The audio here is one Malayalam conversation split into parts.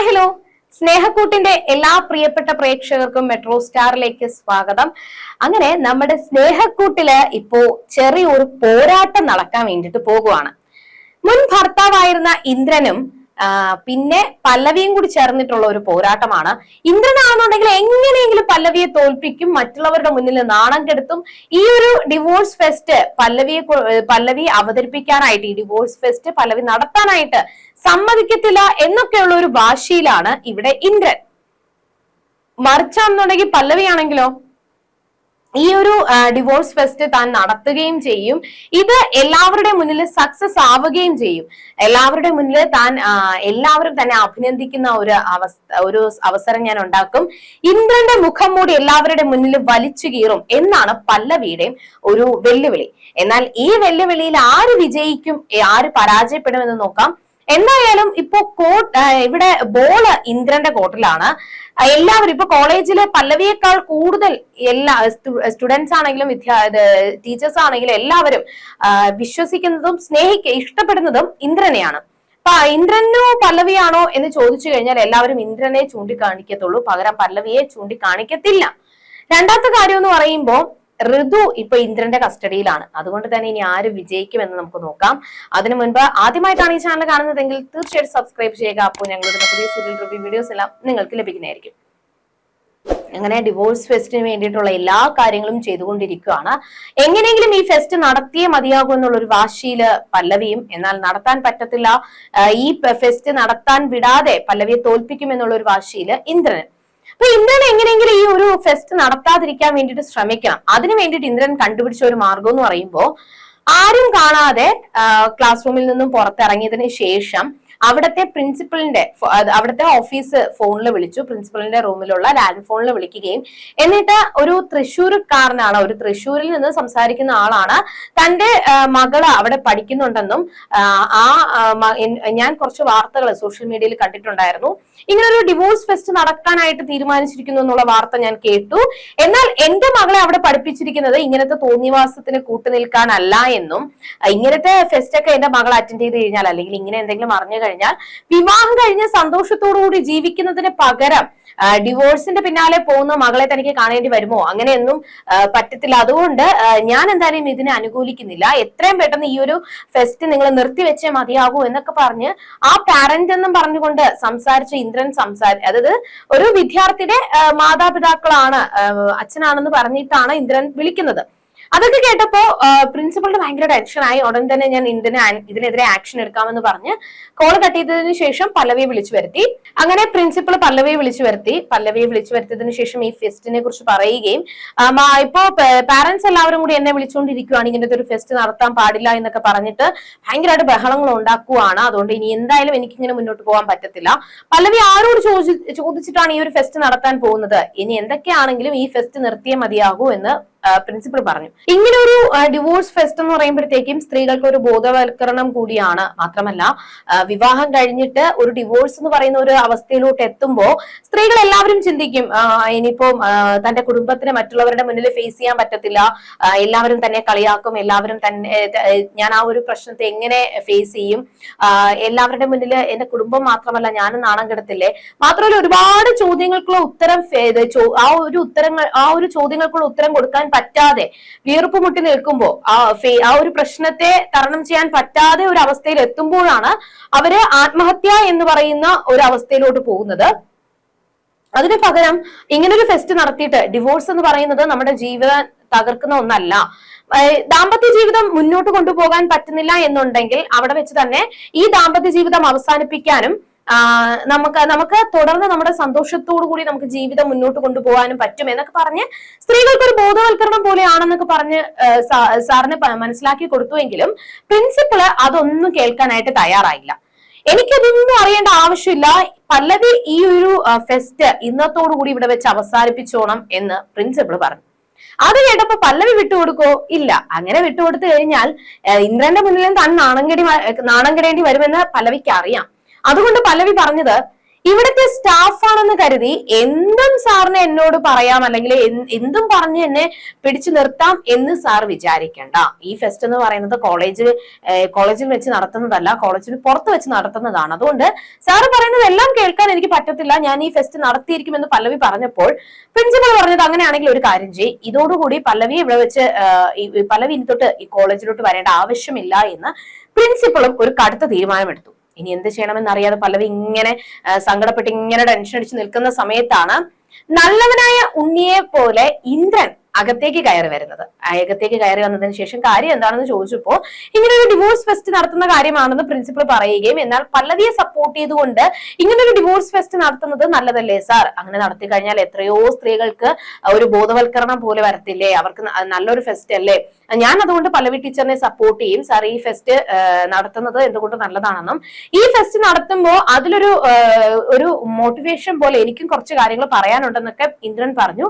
Hi hello. സ്നേഹക്കൂട്ടിന്റെ എല്ലാ പ്രിയപ്പെട്ട പ്രേക്ഷകർക്കും മെട്രോ സ്റ്റാറിലേക്ക് സ്വാഗതം. അങ്ങനെ നമ്മുടെ സ്നേഹക്കൂട്ടിൽ ഇപ്പോ ചെറിയൊരു പോരാട്ടം നടക്കാൻ വേണ്ടിട്ട് പോകുവാണ്. മുൻ ഭർത്താവായിരുന്ന ഇന്ദ്രനും പിന്നെ പല്ലവിയും കൂടി ചേർന്നിട്ടുള്ള ഒരു പോരാട്ടമാണ്. ഇന്ദ്രനാണെന്നുണ്ടെങ്കിൽ എങ്ങനെയെങ്കിലും പല്ലവിയെ തോൽപ്പിക്കും മറ്റുള്ളവരുടെ മുന്നിൽ നാണം കെടുത്തും. ഈ ഒരു ഡിവോഴ്സ് ഫെസ്റ്റ് പല്ലവിയെ പല്ലവി അവതരിപ്പിക്കാനായിട്ട് ഈ ഡിവോഴ്സ് ഫെസ്റ്റ് പല്ലവി നടത്താനായിട്ട് സമ്മതിക്കത്തില്ല എന്നൊക്കെയുള്ള ഒരു ഭാഷയിലാണ് ഇവിടെ ഇന്ദ്രൻ. മറിച്ചാണെന്നുണ്ടെങ്കിൽ പല്ലവിയാണെങ്കിലോ? ഈ ഒരു ഡിവോഴ്സ് ഫെസ്റ്റ് താൻ നടത്തുകയും ചെയ്യും. ഇത് എല്ലാവരുടെ മുന്നിൽ സക്സസ് ആവുകയും ചെയ്യും. എല്ലാവരുടെ മുന്നിൽ താൻ എല്ലാവരും തന്നെ അഭിനന്ദിക്കുന്ന ഒരു അവസ്ഥ ഒരു അവസരം ഞാൻ ഉണ്ടാക്കും. ഇന്ദ്രന്റെ മുഖം മൂടി എല്ലാവരുടെ മുന്നിൽ വലിച്ചു കീറും എന്നാണ് പല്ലവിയുടെയും ഒരു വെല്ലുവിളി. എന്നാൽ ഈ വെല്ലുവിളിയിൽ ആര് വിജയിക്കും ആര് പരാജയപ്പെടുമെന്ന് നോക്കാം. എന്തായാലും ഇപ്പോ കോട്ട് ഇവിടെ ബോൾ ഇന്ദ്രന്റെ കോട്ടിലാണ് എല്ലാവരും ഇപ്പൊ കോളേജിലെ പല്ലവിയേക്കാൾ കൂടുതൽ എല്ലാ സ്റ്റുഡൻസ് ആണെങ്കിലും വിദ്യാ ടീച്ചേഴ്സ് ആണെങ്കിലും എല്ലാവരും വിശ്വസിക്കുന്നതും സ്നേഹിക്ക ഇഷ്ടപ്പെടുന്നതും ഇന്ദ്രനെയാണ്. അപ്പൊ ഇന്ദ്രനോ പല്ലവിയാണോ എന്ന് ചോദിച്ചു കഴിഞ്ഞാൽ എല്ലാവരും ഇന്ദ്രനെ ചൂണ്ടിക്കാണിക്കത്തുള്ളൂ. പകരം പല്ലവിയെ ചൂണ്ടിക്കാണിക്കത്തില്ല. രണ്ടാമത്തെ കാര്യം എന്ന് പറയുമ്പോൾ ഋതു ഇപ്പൊ ഇന്ദ്രന്റെ കസ്റ്റഡിയിലാണ്. അതുകൊണ്ട് തന്നെ ഇനി ആര് വിജയിക്കുമെന്ന് നമുക്ക് നോക്കാം. അതിനു മുൻപ് ആദ്യമായിട്ടാണ് ഈ ചാനൽ കാണുന്നതെങ്കിൽ തീർച്ചയായിട്ടും സബ്സ്ക്രൈബ് ചെയ്യുക. അപ്പോൾ ഞങ്ങളുടെ പുതിയ സീരിയൽ റിവ്യൂ വീഡിയോസ് എല്ലാം നിങ്ങൾക്ക് ലഭിക്കുന്നതായിരിക്കും. അങ്ങനെ ഡിവോഴ്സ് ഫെസ്റ്റിന് വേണ്ടിയിട്ടുള്ള എല്ലാ കാര്യങ്ങളും ചെയ്തുകൊണ്ടിരിക്കുകയാണ്. എങ്ങനെയെങ്കിലും ഈ ഫെസ്റ്റ് നടത്തിയേ മതിയാകൂ എന്നുള്ള ഒരു വാശിയിൽ പല്ലവിയും എന്നാൽ നടത്താൻ പറ്റത്തില്ല. ഈ ഫെസ്റ്റ് നടത്താൻ വിടാതെ പല്ലവിയെ തോൽപ്പിക്കും എന്നുള്ള ഒരു വാശിയിൽ ഇന്ദ്രൻ അപ്പൊ ഇന്ദ്രൻ എങ്ങനെയെങ്കിലും ഈ ഒരു ഫെസ്റ്റ് നടത്താതിരിക്കാൻ വേണ്ടിയിട്ട് ശ്രമിക്കണം. അതിനു വേണ്ടിയിട്ട് ഇന്ദ്രൻ കണ്ടുപിടിച്ച ഒരു മാർഗം എന്ന് പറയുമ്പോൾ ആരും കാണാതെ ക്ലാസ് റൂമിൽ നിന്നും പുറത്തിറങ്ങിയതിന് ശേഷം അവിടത്തെ പ്രിൻസിപ്പളിന്റെ അവിടത്തെ ഓഫീസ് ഫോണിൽ വിളിച്ചു. പ്രിൻസിപ്പളിന്റെ റൂമിലുള്ള ലാൻഡ് ഫോണിൽ വിളിക്കുകയും. എന്നിട്ട് ഒരു തൃശ്ശൂർക്കാരനാണ് ഒരു തൃശ്ശൂരിൽ നിന്ന് സംസാരിക്കുന്ന ആളാണ്. തന്റെ മകൾ അവിടെ പഠിക്കുന്നുണ്ടെന്നും ആ, ഞാൻ കുറച്ച് വാർത്തകൾ സോഷ്യൽ മീഡിയയിൽ കണ്ടിട്ടുണ്ടായിരുന്നു. ഇങ്ങനെ ഒരു ഡിവോഴ്സ് ഫെസ്റ്റ് നടക്കാനായിട്ട് തീരുമാനിച്ചിരിക്കുന്നു എന്നുള്ള വാർത്ത ഞാൻ കേട്ടു. എന്നാൽ എന്റെ മകളെ അവിടെ പഠിപ്പിച്ചിരിക്കുന്നത് ഇങ്ങനത്തെ തോന്നിവാസത്തിന് കൂട്ടുനിൽക്കാനല്ല എന്നും ഇങ്ങനത്തെ ഫെസ്റ്റ് ഒക്കെ എന്റെ മകൾ അറ്റൻഡ് ചെയ്ത് കഴിഞ്ഞാൽ അല്ലെങ്കിൽ ഇങ്ങനെ എന്തെങ്കിലും അറിഞ്ഞു കഴിഞ്ഞാൽ വിവാഹം കഴിഞ്ഞ സന്തോഷത്തോടുകൂടി ജീവിക്കുന്നതിന് പകരം ഡിവോഴ്സിന്റെ പിന്നാലെ പോകുന്ന മകളെ തനിക്ക് കാണേണ്ടി വരുമോ? അങ്ങനെയൊന്നും പറ്റത്തില്ല. അതുകൊണ്ട് ഞാൻ എന്തായാലും ഇതിനെ അനുകൂലിക്കുന്നില്ല. എത്രയും പെട്ടെന്ന് ഈ ഒരു ഫെസ്റ്റ് നിങ്ങൾ നിർത്തിവെച്ചേ മതിയാകൂ എന്നൊക്കെ പറഞ്ഞ് ആ പാരന്റ് എന്നും പറഞ്ഞുകൊണ്ട് സംസാരിച്ച ഇന്ദ്രൻ സംസാരി അതായത് ഒരു വിദ്യാർത്ഥിയുടെ മാതാപിതാക്കളാണ് അച്ഛനാണെന്ന് പറഞ്ഞിട്ടാണ് ഇന്ദ്രൻ വിളിക്കുന്നത്. അതൊക്കെ കേട്ടപ്പോ പ്രിൻസിപ്പളിന് ഭയങ്കര ടെൻഷൻ ആയി. ഉടൻ തന്നെ ഞാൻ ഇതിന് ഇതിനെതിരെ ആക്ഷൻ എടുക്കാമെന്ന് പറഞ്ഞ് കോൾ കട്ട് ചെയ്തതിന് ശേഷം പല്ലവിയെ വിളിച്ചു വരുത്തി. അങ്ങനെ പ്രിൻസിപ്പൾ പല്ലവിയെ വിളിച്ചു വരുത്തി. പല്ലവിയെ വിളിച്ചു വരുത്തിയതിനു ശേഷം ഈ ഫെസ്റ്റിനെ കുറിച്ച് പറയുകയും ഇപ്പോ പാരന്റ്സ് എല്ലാവരും കൂടി എന്നെ വിളിച്ചുകൊണ്ടിരിക്കുകയാണ് ഇങ്ങനത്തെ ഒരു ഫെസ്റ്റ് നടത്താൻ പാടില്ല എന്നൊക്കെ പറഞ്ഞിട്ട് ഭയങ്കരമായിട്ട് ബഹളങ്ങൾ ഉണ്ടാക്കുവാണ്. അതുകൊണ്ട് ഇനി എന്തായാലും എനിക്ക് ഇങ്ങനെ മുന്നോട്ട് പോകാൻ പറ്റത്തില്ല. പല്ലവി ആരോട് ചോദി ചോദിച്ചിട്ടാണ് ഈ ഒരു ഫെസ്റ്റ് നടത്താൻ പോകുന്നത്? ഇനി എന്തൊക്കെയാണെങ്കിലും ഈ ഫെസ്റ്റ് നിർത്തിയേ മതിയാകൂ എന്ന് പ്രിൻസിപ്പൾ പറഞ്ഞു. ഇങ്ങനെ ഒരു ഡിവോഴ്സ് ഫെസ്റ്റ് എന്ന് പറയുമ്പോഴത്തേക്കും സ്ത്രീകൾക്ക് ഒരു ബോധവൽക്കരണം കൂടിയാണ്. മാത്രമല്ല വിവാഹം കഴിഞ്ഞിട്ട് ഒരു ഡിവോഴ്സ് എന്ന് പറയുന്ന ഒരു അവസ്ഥയിലോട്ട് എത്തുമ്പോൾ സ്ത്രീകൾ എല്ലാവരും ചിന്തിക്കും ഇനിയിപ്പോ തന്റെ കുടുംബത്തിന് മറ്റുള്ളവരുടെ മുന്നിൽ ഫേസ് ചെയ്യാൻ പറ്റത്തില്ല. എല്ലാവരും തന്നെ കളിയാക്കും എല്ലാവരും തന്നെ ഞാൻ ആ ഒരു പ്രശ്നത്തെ എങ്ങനെ ഫേസ് ചെയ്യും? എല്ലാവരുടെ മുന്നിൽ എന്റെ കുടുംബം മാത്രമല്ല ഞാനും നാണം കിടത്തില്ലേ? മാത്രമല്ല ഒരുപാട് ചോദ്യങ്ങൾക്കുള്ള ഉത്തരം ആ ഒരു ഉത്തരങ്ങൾ ആ ഒരു ചോദ്യങ്ങൾക്കുള്ള ഉത്തരം കൊടുക്കാൻ പറ്റാതെ വീർപ്പ് മുട്ടി നിൽക്കുമ്പോൾ ആ ആ ഒരു പ്രശ്നത്തെ തരണം ചെയ്യാൻ പറ്റാതെ ഒരു അവസ്ഥയിൽ എത്തുമ്പോഴാണ് അവർ ആത്മഹത്യ എന്ന് പറയുന്ന ഒരു അവസ്ഥയിലോട്ട് പോകുന്നത്. അതിന് പകരം ഇങ്ങനൊരു ഫെസ്റ്റ് നടത്തിയിട്ട് ഡിവോഴ്സ് എന്ന് പറയുന്നത് നമ്മുടെ ജീവിതം തകർക്കുന്ന ഒന്നല്ല. ദാമ്പത്യ ജീവിതം മുന്നോട്ട് കൊണ്ടുപോകാൻ പറ്റുന്നില്ല എന്നുണ്ടെങ്കിൽ അവിടെ വെച്ച് തന്നെ ഈ ദാമ്പത്യ ജീവിതം അവസാനിപ്പിക്കാനും നമുക്ക് നമുക്ക് തുടർന്ന് നമ്മുടെ സന്തോഷത്തോടു കൂടി നമുക്ക് ജീവിതം മുന്നോട്ട് കൊണ്ടുപോകാനും പറ്റും എന്നൊക്കെ പറഞ്ഞ് സ്ത്രീകൾക്ക് ഒരു ബോധവൽക്കരണം പോലെയാണെന്നൊക്കെ പറഞ്ഞ് സാറിന് മനസ്സിലാക്കി കൊടുത്തുവെങ്കിലും പ്രിൻസിപ്പിൾ അതൊന്നും കേൾക്കാനായിട്ട് തയ്യാറായില്ല. എനിക്കതൊന്നും അറിയേണ്ട ആവശ്യമില്ല. പല്ലവി ഈ ഒരു ഫെസ്റ്റ് ഇന്നത്തോടു കൂടി ഇവിടെ വെച്ച് അവസാനിപ്പിച്ചോണം എന്ന് പ്രിൻസിപ്പിൾ പറഞ്ഞു. അത് കേട്ടപ്പോ പല്ലവി വിട്ടുകൊടുക്കോ ഇല്ല. അങ്ങനെ വിട്ടുകൊടുത്തു കഴിഞ്ഞാൽ ഇന്ദ്രന്റെ മുന്നിലും താൻ നാണം കെടി നാണം കെടേണ്ടി വരുമെന്ന് പല്ലവിക്ക് അറിയാം. അതുകൊണ്ട് പല്ലവി പറഞ്ഞത് ഇവിടുത്തെ സ്റ്റാഫാണെന്ന് കരുതി എന്തും സാറിന് എന്നോട് പറയാം അല്ലെങ്കിൽ എന്ത് പറഞ്ഞ് എന്നെ പിടിച്ചു നിർത്താം എന്ന് സാർ വിചാരിക്കേണ്ട. ഈ ഫെസ്റ്റ് എന്ന് പറയുന്നത് കോളേജിൽ കോളേജിൽ വെച്ച് നടത്തുന്നതല്ല കോളേജിൽ പുറത്ത് വെച്ച് നടത്തുന്നതാണ്. അതുകൊണ്ട് സാറ് പറയുന്നത് എല്ലാം കേൾക്കാൻ എനിക്ക് പറ്റത്തില്ല. ഞാൻ ഈ ഫെസ്റ്റ് നടത്തിയിരിക്കുമെന്ന് പല്ലവി പറഞ്ഞപ്പോൾ പ്രിൻസിപ്പൽ പറഞ്ഞത് അങ്ങനെയാണെങ്കിൽ ഒരു കാര്യം ചെയ് ഇതോടുകൂടി പല്ലവി ഇവിടെ വെച്ച് പല്ലവി ഇനി തൊട്ട് ഈ കോളേജിലോട്ട് വരേണ്ട ആവശ്യമില്ല എന്ന് പ്രിൻസിപ്പളും ഒരു കടുത്ത തീരുമാനമെടുത്തു. ഇനി എന്ത് ചെയ്യണമെന്ന് അറിയാതെ പല്ലവി ഇങ്ങനെ സങ്കടപ്പെട്ട് ഇങ്ങനെ ടെൻഷൻ അടിച്ച് നിൽക്കുന്ന സമയത്താണ് നല്ലവനായ ഉണ്ണിയെ പോലെ ഇന്ദ്രൻ അകത്തേക്ക് കയറി വരുന്നത്. അകത്തേക്ക് കയറി വന്നതിന് ശേഷം കാര്യം എന്താണെന്ന് ചോദിച്ചപ്പോ ഇങ്ങനെ ഒരു ഡിവോഴ്സ് ഫെസ്റ്റ് നടത്തുന്ന കാര്യമാണെന്ന് പ്രിൻസിപ്പൾ പറയുകയും എന്നാൽ പല്ലവിയെ സപ്പോർട്ട് ചെയ്തുകൊണ്ട് ഇങ്ങനെ ഒരു ഡിവോഴ്സ് ഫെസ്റ്റ് നടത്തുന്നത് നല്ലതല്ലേ സാർ അങ്ങനെ നടത്തി കഴിഞ്ഞാൽ എത്രയോ സ്ത്രീകൾക്ക് ഒരു ബോധവൽക്കരണം പോലെ വരത്തില്ലേ? അവർക്ക് നല്ലൊരു ഫെസ്റ്റ് അല്ലേ? ഞാൻ അതുകൊണ്ട് പല്ലവി ടീച്ചറിനെ സപ്പോർട്ട് ചെയ്യും. സാർ ഈ ഫെസ്റ്റ് നടത്തുന്നത് എന്തുകൊണ്ട് നല്ലതാണെന്നും. ഈ ഫെസ്റ്റ് നടത്തുമ്പോൾ അതിലൊരു ഒരു മോട്ടിവേഷൻ പോലെ എനിക്കും കുറച്ച് കാര്യങ്ങൾ പറയാനുണ്ടെന്നൊക്കെ ഇന്ദ്രൻ പറഞ്ഞു.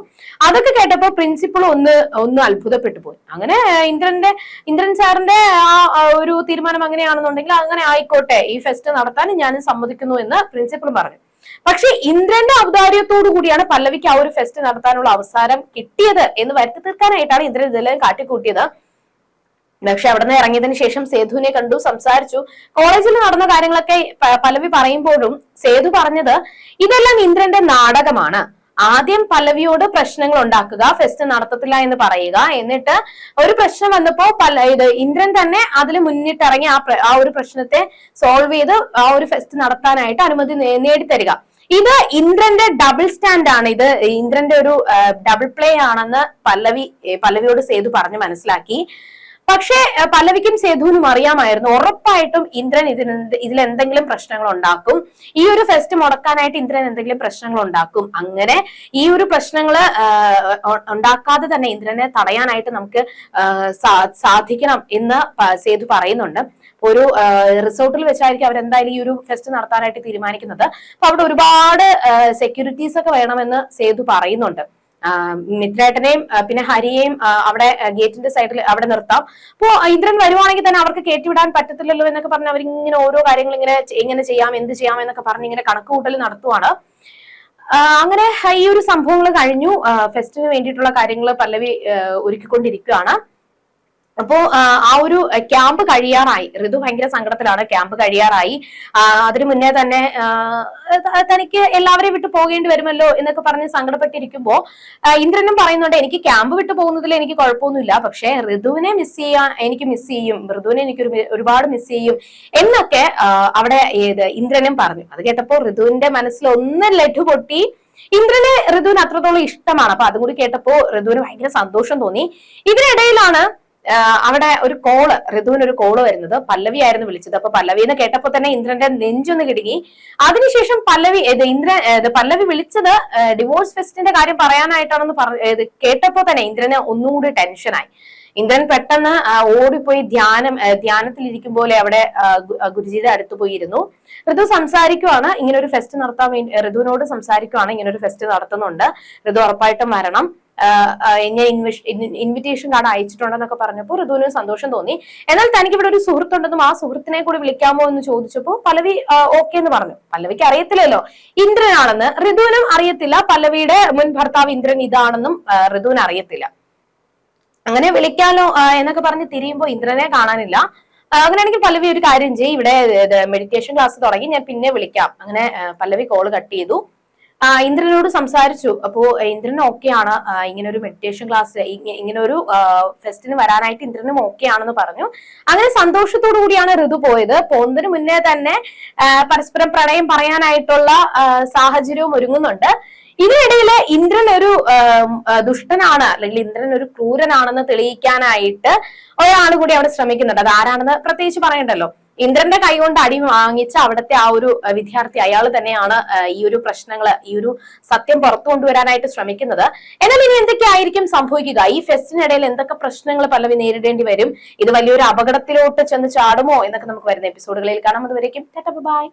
അതൊക്കെ കേട്ടപ്പോൾ പ്രിൻസിപ്പൾ ഒന്ന് ഒന്ന് അത്ഭുതപ്പെട്ടു പോയി. അങ്ങനെ ഇന്ദ്രന്റെ ഇന്ദ്രൻ സാറിന്റെ ആ ഒരു തീരുമാനം അങ്ങനെയാണെന്നുണ്ടെങ്കിൽ അങ്ങനെ ആയിക്കോട്ടെ. ഈ ഫെസ്റ്റ് നടത്താൻ ഞാൻ സമ്മതിക്കുന്നു എന്ന് പ്രിൻസിപ്പൾ പറഞ്ഞു. പക്ഷെ ഇന്ദ്രന്റെ ഔദാര്യത്തോടു കൂടിയാണ് പല്ലവിക്ക് ആ ഒരു ഫെസ്റ്റ് നടത്താനുള്ള അവസരം കിട്ടിയത് എന്ന് വരുത്തി തീർക്കാനായിട്ടാണ് ഇന്ദ്രൻ ഇതെല്ലാം കാട്ടിക്കൂട്ടിയത്. പക്ഷെ അവിടെ നിന്ന് ഇറങ്ങിയതിനു ശേഷം സേതുവിനെ കണ്ടു സംസാരിച്ചു. കോളേജിൽ നടന്ന കാര്യങ്ങളൊക്കെ പലവി പറയുമ്പോഴും സേതു പറഞ്ഞത് ഇതെല്ലാം ഇന്ദ്രന്റെ നാടകമാണ്. ആദ്യം പല്ലവിയോട് പ്രശ്നങ്ങൾ ഉണ്ടാക്കുക ഫെസ്റ്റ് നടത്തത്തില്ല എന്ന് പറയുക. എന്നിട്ട് ഒരു പ്രശ്നം വന്നപ്പോ പല ഇത് ഇന്ദ്രൻ തന്നെ അതിൽ മുന്നിട്ടിറങ്ങി ആ ആ ഒരു പ്രശ്നത്തെ സോൾവ് ചെയ്ത് ആ ഒരു ഫെസ്റ്റ് നടത്താനായിട്ട് അനുമതി നേടിത്തരിക. ഇത് ഇന്ദ്രന്റെ ഡബിൾ സ്റ്റാൻഡ് ആണ്. ഇത് ഇന്ദ്രന്റെ ഒരു ഡബിൾ പ്ലേ ആണെന്ന് പല്ലവി പല്ലവിയോട് സേതു പറഞ്ഞു മനസ്സിലാക്കി. പക്ഷേ പല്ലവിക്കും സേതുവിനും അറിയാമായിരുന്നു. ഉറപ്പായിട്ടും ഇന്ദ്രൻ ഇതിന് ഇതിൽ എന്തെങ്കിലും പ്രശ്നങ്ങൾ ഉണ്ടാക്കും ഈ ഒരു ഫെസ്റ്റ് മുടക്കാനായിട്ട് ഇന്ദ്രൻ എന്തെങ്കിലും പ്രശ്നങ്ങൾ ഉണ്ടാക്കും അങ്ങനെ ഈ ഒരു പ്രശ്നങ്ങൾ ഉണ്ടാക്കാതെ തന്നെ ഇന്ദ്രനെ തടയാനായിട്ട് നമുക്ക് സാധിക്കണം എന്ന് സേതു പറയുന്നുണ്ട്. ഒരു റിസോർട്ടിൽ വെച്ചായിരിക്കും അവരെന്തായാലും ഈ ഒരു ഫെസ്റ്റ് നടത്താനായിട്ട് തീരുമാനിക്കുന്നത്. അപ്പൊ അവിടെ ഒരുപാട് സെക്യൂരിറ്റീസ് ഒക്കെ വേണമെന്ന് സേതു പറയുന്നുണ്ട്. മിത്രേട്ടനെയും പിന്നെ ഹരിയെയും അവിടെ ഗേറ്റിന്റെ സൈഡിൽ അവിടെ നിർത്താം. അപ്പോ ഇന്ദ്രൻ വരുവാണെങ്കിൽ തന്നെ അവർക്ക് കയറ്റിവിടാൻ പറ്റത്തില്ലല്ലോ എന്നൊക്കെ പറഞ്ഞ് അവരിങ്ങനെ ഓരോ കാര്യങ്ങൾ ഇങ്ങനെ എങ്ങനെ ചെയ്യാം എന്ത് ചെയ്യാം എന്നൊക്കെ പറഞ്ഞ് ഇങ്ങനെ കണക്ക് കൂട്ടൽ നടത്തുവാണ് അങ്ങനെ ഈ ഒരു സംഭവങ്ങൾ കഴിഞ്ഞു. ഫെസ്റ്റിന് വേണ്ടിയിട്ടുള്ള കാര്യങ്ങൾ പല്ലവി ഒരുക്കിക്കൊണ്ടിരിക്കുകയാണ്. അപ്പോ ആ, ഒരു ക്യാമ്പ് കഴിയാറായി. ഋതു ഭയങ്കര സങ്കടത്തിലാണ്. ക്യാമ്പ് കഴിയാറായി. അതിനു മുന്നേ തന്നെ തനിക്ക് എല്ലാവരെയും വിട്ടു പോകേണ്ടി വരുമല്ലോ എന്നൊക്കെ പറഞ്ഞ് സങ്കടപ്പെട്ടിരിക്കുമ്പോ ഇന്ദ്രനും പറയുന്നുണ്ട് എനിക്ക് ക്യാമ്പ് വിട്ടു പോകുന്നതിൽ എനിക്ക് കുഴപ്പമൊന്നുമില്ല. പക്ഷെ ഋതുവിനെ മിസ് ചെയ്യാൻ എനിക്ക് മിസ് ചെയ്യും. ഋതുവിനെ എനിക്ക് ഒരുപാട് മിസ് ചെയ്യും. എന്നൊക്കെ അവിടെ ഏത് ഇന്ദ്രനും പറഞ്ഞു. അത് കേട്ടപ്പോ ഋതുവിന്റെ മനസ്സിൽ ഒന്ന് ലഡു പൊട്ടി. ഇന്ദ്രന് ഋതുവിന് അത്രത്തോളം ഇഷ്ടമാണ്. അപ്പൊ അതും കൂടി കേട്ടപ്പോ ഋതുവിന് ഭയങ്കര സന്തോഷം തോന്നി. ഇതിനിടയിലാണ് അവിടെ ഒരു കോൾ ഋതുവിന് ഒരു കോൾ വരുന്നത്. പല്ലവി ആയിരുന്നു വിളിച്ചത്. അപ്പൊ പല്ലവി എന്ന് കേട്ടപ്പോ തന്നെ ഇന്ദ്രന്റെ നെഞ്ചൊന്ന് കിടുങ്ങി. അതിനുശേഷം പല്ലവി ഇത് ഇന്ദ്ര പല്ലവി വിളിച്ചത് ഡിവോഴ്സ് ഫെസ്റ്റിന്റെ കാര്യം പറയാനായിട്ടാണെന്ന് പറഞ്ഞത് കേട്ടപ്പോ തന്നെ ഇന്ദ്രന് ഒന്നുകൂടി ടെൻഷനായി ഇന്ദ്രൻ പെട്ടെന്ന് ഓടിപ്പോയി ധ്യാനം ധ്യാനത്തിലിരിക്കും പോലെ അവിടെ ഗുരുജിയുടെ അടുത്ത് പോയിരുന്നു. ഋതു സംസാരിക്കുവാണ്. ഇങ്ങനെ ഒരു ഫെസ്റ്റ് നടത്താൻ വേണ്ടി ഋതുവിനോട് സംസാരിക്കുവാണ്. ഇങ്ങനെ ഒരു ഫെസ്റ്റ് നടത്തുന്നുണ്ട്. ഋതു ഉറപ്പായിട്ടും വരണം. ആഹ് ഇൻവിറ്റേഷൻ കാർഡ് അയച്ചിട്ടുണ്ടെന്നൊക്കെ പറഞ്ഞപ്പോൾ ഋതുവിന് സന്തോഷം തോന്നി. എന്നാൽ തനിക്ക് ഇവിടെ ഒരു സുഹൃത്തുണ്ടെന്നും ആ സുഹൃത്തിനെ കൂടി വിളിക്കാമോ എന്ന് ചോദിച്ചപ്പോൾ പല്ലവി ഓക്കെ എന്ന് പറഞ്ഞു. പല്ലവിക്ക് അറിയത്തില്ലല്ലോ. ഇന്ദ്രനാണെന്ന് ഋതുവിനും അറിയത്തില്ല. പല്ലവിയുടെ മുൻ ഭർത്താവ് ഇന്ദ്രൻ ഇതാണെന്നും ഋതുവിന് അറിയത്തില്ല. അങ്ങനെ വിളിക്കാലോ എന്നൊക്കെ പറഞ്ഞ് തിരിയുമ്പോൾ ഇന്ദ്രനെ കാണാനില്ല. അങ്ങനെയാണെങ്കിൽ പല്ലവി ഒരു കാര്യം ചെയ്യും. ഇവിടെ മെഡിറ്റേഷൻ ക്ലാസ് തുടങ്ങി. ഞാൻ പിന്നെ വിളിക്കാം. അങ്ങനെ പല്ലവി കോൾ കട്ട് ചെയ്തു. ഇന്ദ്രനോട് സംസാരിച്ചു. അപ്പോ ഇന്ദ്രൻ ഓക്കെയാണ് ഇങ്ങനെ ഒരു മെഡിറ്റേഷൻ ക്ലാസ് ഇങ്ങനെ ഒരു ഫെസ്റ്റിന് വരാനായിട്ട് ഇന്ദ്രനും ആണെന്ന് പറഞ്ഞു. അങ്ങനെ സന്തോഷത്തോടു കൂടിയാണ് ഋതു പോയത്. പോകുന്നതിന് മുന്നേ തന്നെ പരസ്പരം പ്രണയം പറയാനായിട്ടുള്ള സാഹചര്യവും ഒരുങ്ങുന്നുണ്ട്. ഇതിനിടയിൽ ഇന്ദ്രൻ ഒരു ദുഷ്ടനാണ് അല്ലെങ്കിൽ ഇന്ദ്രൻ ഒരു ക്രൂരനാണെന്ന് തെളിയിക്കാനായിട്ട് ഒരാൾ കൂടി അവിടെ ശ്രമിക്കുന്നുണ്ട്. അത് ആരാണെന്ന് പ്രത്യേകിച്ച് പറയണ്ടല്ലോ. ഇന്ദ്രന്റെ കൈ കൊണ്ട് അടി വാങ്ങിച്ച അവിടുത്തെ ആ ഒരു വിദ്യാർത്ഥി അയാൾ തന്നെയാണ് ഈ ഒരു പ്രശ്നങ്ങൾ ഈ ഒരു സത്യം പുറത്തു കൊണ്ടുവരാനായിട്ട് ശ്രമിക്കുന്നത്. എന്നാൽ ഇനി എന്തൊക്കെയായിരിക്കും സംഭവിക്കുക? ഈ ഫെസ്റ്റിനിടയിൽ എന്തൊക്കെ പ്രശ്നങ്ങൾ പലവി നേരിടേണ്ടി വരും? ഇത് വലിയൊരു അപകടത്തിലോട്ട് ചെന്ന് ചാടുമോ? എന്നൊക്കെ നമുക്ക് വരുന്ന എപ്പിസോഡുകളിൽ കാണാം. അതുവരേക്കും ബൈ